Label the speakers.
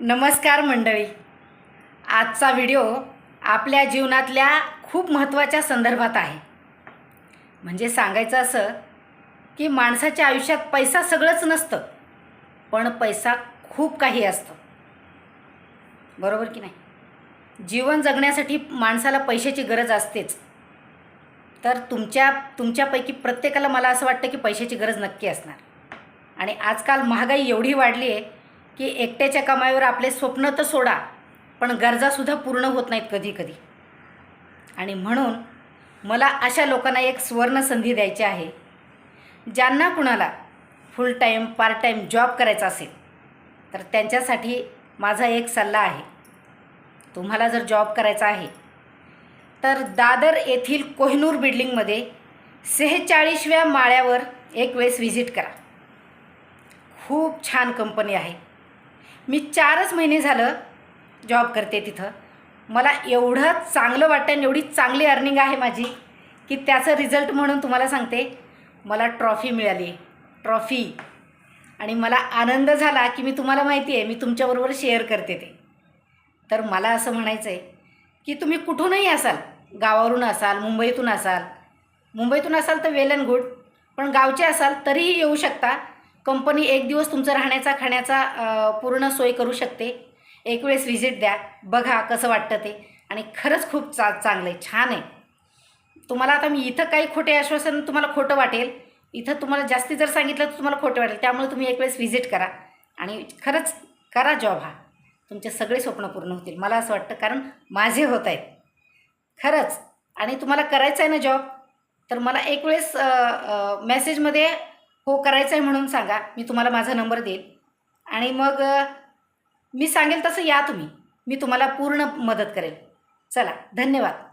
Speaker 1: नमस्कार मंडळी. आजचा व्हिडिओ आपल्या जीवनातल्या खूप महत्त्वाच्या संदर्भात आहे. म्हणजे सांगायचं असं की माणसाच्या आयुष्यात पैसा सगळंच नसतं पण पैसा खूप काही असतं. बरोबर की नाही? जीवन जगण्यासाठी माणसाला पैशाची गरज असतेच. तर तुमच्या तुमच्यापैकी प्रत्येकाला मला असं वाटतं की पैशाची गरज नक्की असणार. आणि आजकाल महागाई एवढी वाढली आहे की एकट्याच्या कमाईवर आपले स्वप्न तर सोडा पण गरजासुद्धा पूर्ण होत नाहीत कधी कधी. आणि म्हणून मला अशा लोकांना एक सुवर्ण संधी द्यायची आहे ज्यांना कुणाला full time part time job करायचा असेल तर त्यांच्यासाठी माझा एक सल्ला आहे. तुम्हाला जर जॉब करायचा आहे तर दादर येथील कोहिनूर बिल्डिंगमध्ये सेहेचाळीसव्या माळ्यावर एक वेळेस व्हिजिट करा. खूप छान कंपनी आहे. मी चारच महिने झालं जॉब करते तिथं. मला एवढं चांगलं वाटतं आणि एवढी चांगली अर्निंग आहे माझी की त्याचं रिझल्ट म्हणून तुम्हाला सांगते मला ट्रॉफी मिळाली. ट्रॉफी आणि मला आनंद झाला की मी तुम्हाला माहिती आहे मी तुमच्याबरोबर शेअर करते ते. तर मला असं म्हणायचं आहे की तुम्ही कुठूनही असाल गावावरून असाल मुंबईतून असाल मुंबईतून असाल तर वेल अँड गुड पण गावचे असाल तरीही येऊ शकता. कंपनी एक दिवस तुमचं राहण्याचा खाण्याचा पूर्ण सोय करू शकते. एक वेळेस व्हिजिट द्या. बघा कसं वाटतं ते. आणि खरंच खूप चा चांगलं आहे छान आहे. तुम्हाला आता मी इथं काही खोटे आश्वासन तुम्हाला खोटं वाटेल. इथं तुम्हाला जास्ती जर सांगितलं तर तुम्हाला खोटं वाटेल. त्यामुळे तुम्ही एक वेळेस व्हिजिट करा. आणि खरंच करा जॉब हा. तुमचे सगळे स्वप्न पूर्ण होतील. मला असं वाटतं कारण माझे होत आहेत. खरंच. आणि तुम्हाला करायचं आहे ना जॉब तर मला एक वेळेस मेसेजमध्ये हो करायचं आहे म्हणून सांगा. मी तुम्हाला माझा नंबर देईल. आणि मग मी सांगेल तसं या तुम्ही. मी तुम्हाला पूर्ण मदत करेल. चला धन्यवाद.